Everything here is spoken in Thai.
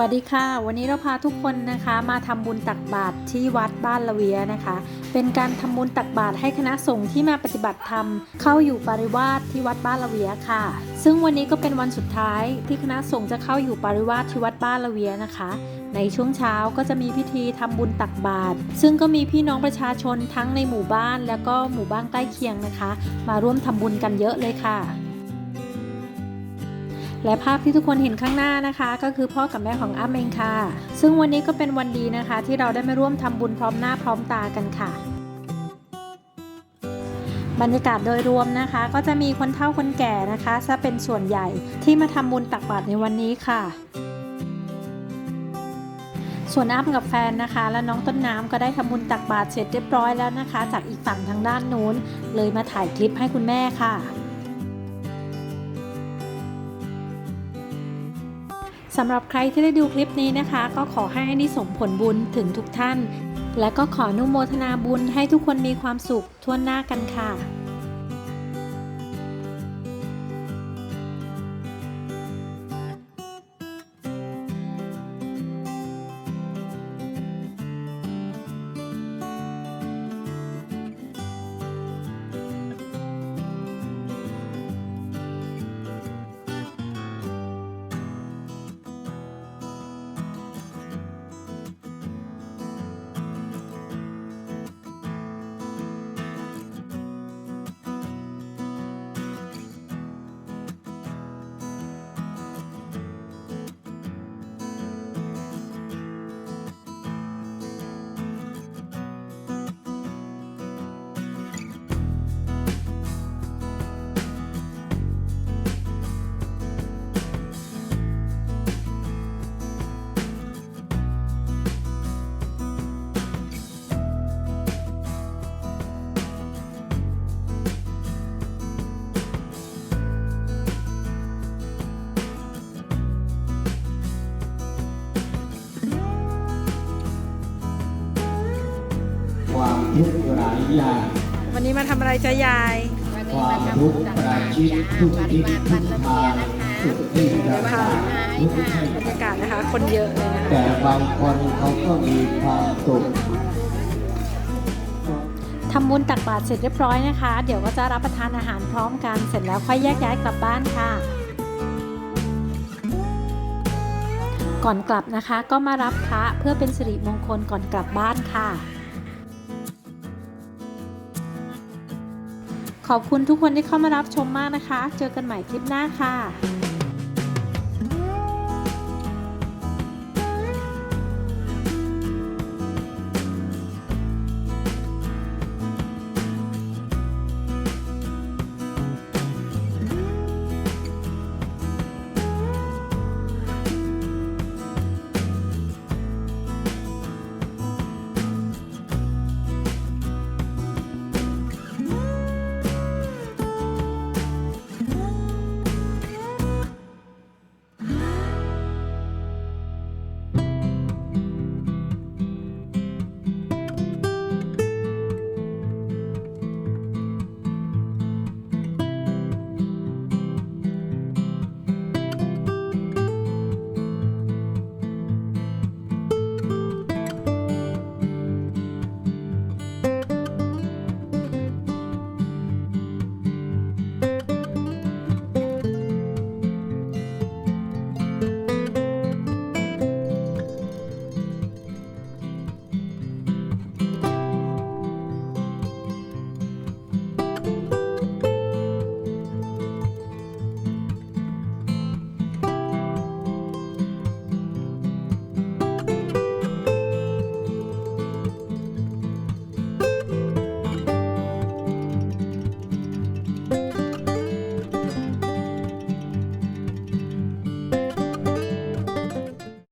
วัสดีค่ะ วันนี้เราพาทุกคนนะคะมาทำบุญตักบาตรที่วัดบ้านละเวียนะคะ เป็นการทำบุญตักบาตรให้คณะสงฆ์ที่มาปฏิบัติธรรม เข้าอยู่ปริวาสที่วัดบ้านละเวียค่ะ ซึ่งวันนี้ก็เป็นวันสุดท้ายที่คณะสงฆ์จะเข้าอยู่ปริวาสที่วัดบ้านละเวียนะคะ ในช่วงเช้าก็จะมีพิธีทำบุญตักบาตรซึ่งก็มีพี่น้องประชาชนทั้งในหมู่บ้าน แล้วก็หมู่บ้านใกล้เคียงนะคะ มาร่วมทำบุญกันเยอะเลยค่ะ และภาพที่ทุกคนเห็นข้างหน้านะคะ ก็คือพ่อกับแม่ของอ้ำเองค่ะ ซึ่งวันนี้ก็เป็นวันดีนะคะ ที่เราได้มาร่วมทำบุญพร้อมหน้าพร้อมตากันค่ะ บรรยากาศโดยรวมนะคะ ก็จะมีคนเฒ่าคนแก่นะคะซะเป็นส่วนใหญ่ที่มาทำบุญตักบาตรในวันนี้ค่ะส่วนอ้ำกับแฟนนะคะ และน้องต้นน้ำก็ได้ทำบุญตักบาตรเสร็จเรียบร้อยแล้วนะคะ จากอีกฝั่งทางด้านนู้น เลยมาถ่ายคลิปให้คุณแม่ค่ะ สำหรับใครที่ได้ดูคลิปนี้นะคะ ก็ขอให้ได้สมผลบุญถึงทุกท่าน และก็ขออนุโมทนาบุญให้ทุกคนมีความสุขทั่วหน้ากันค่ะ กข์หลายอย่างวันนี้มาทำอะไรจ๊ะยาย ความทุกข์ประชิดทุกทิศทุกทางสุดที่จะผ่านทุกให้บรรยากาศนะคะ คนเยอะเลยนะคะแต่บางคนเขาก็มีความสุขทำบุญตักบาตรเสร็จเรียบร้อยนะคะ เดี๋ยวก็จะรับประทานอาหารพร้อมกัน เสร็จแล้วค่อยแยกย้ายกลับบ้านค่ะ ก่อนกลับนะคะก็มารับพระเพื่อเป็นสิริมงคลก่อนกลับบ้านค่ะ ขอบคุณทุกคนที่เข้ามารับชมมากนะคะ เจอกันใหม่คลิปหน้าค่ะ